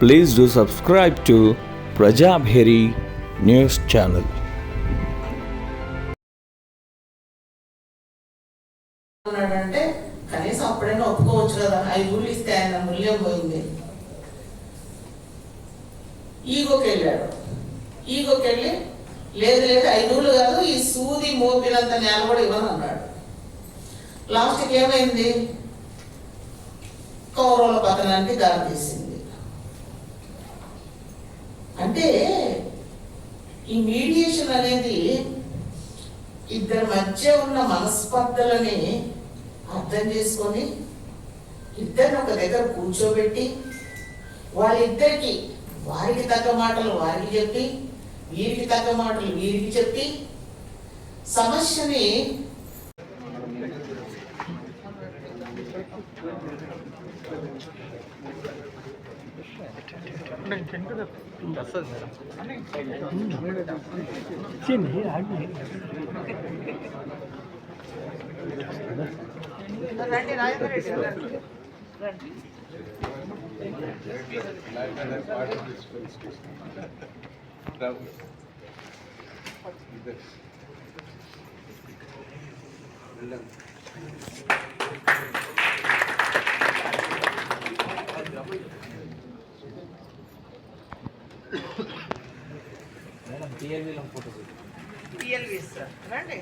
Please do subscribe to Prajabheri news Channel. అంటే కనీసం అప్పుడైనా ఒప్పుకోవచ్చు కదా. ఐదు ఊళ్ళు ఇస్తే ఆయన మూల్యం పోయింది. ఈగోకి వెళ్ళాడు ఈగోకి వెళ్ళి లేదు లేదు ఐదు ఊళ్ళు కాదు ఈ సూది మోపినంత నేల కూడా ఇవ్వను అన్నాడు. లాస్ట్కి ఏమైంది? కౌరవుల పతనానికి దారితీసింది అంటే ఈ మీడియేషన్ అనేది ఇద్దరి మధ్య ఉన్న మనస్పర్ధలని అర్థం చేసుకొని ఇద్దరిని ఒక దగ్గర కూర్చోబెట్టి వాళ్ళిద్దరికి వారికి తగ్గ మాటలు వారికి చెప్పి వీరికి తగ్గ మాటలు వీరికి చెప్పి సమస్యని రండి రాజేంద్ర రెడ్డి గారు. రండి. టీఎల్వి సార్ రండి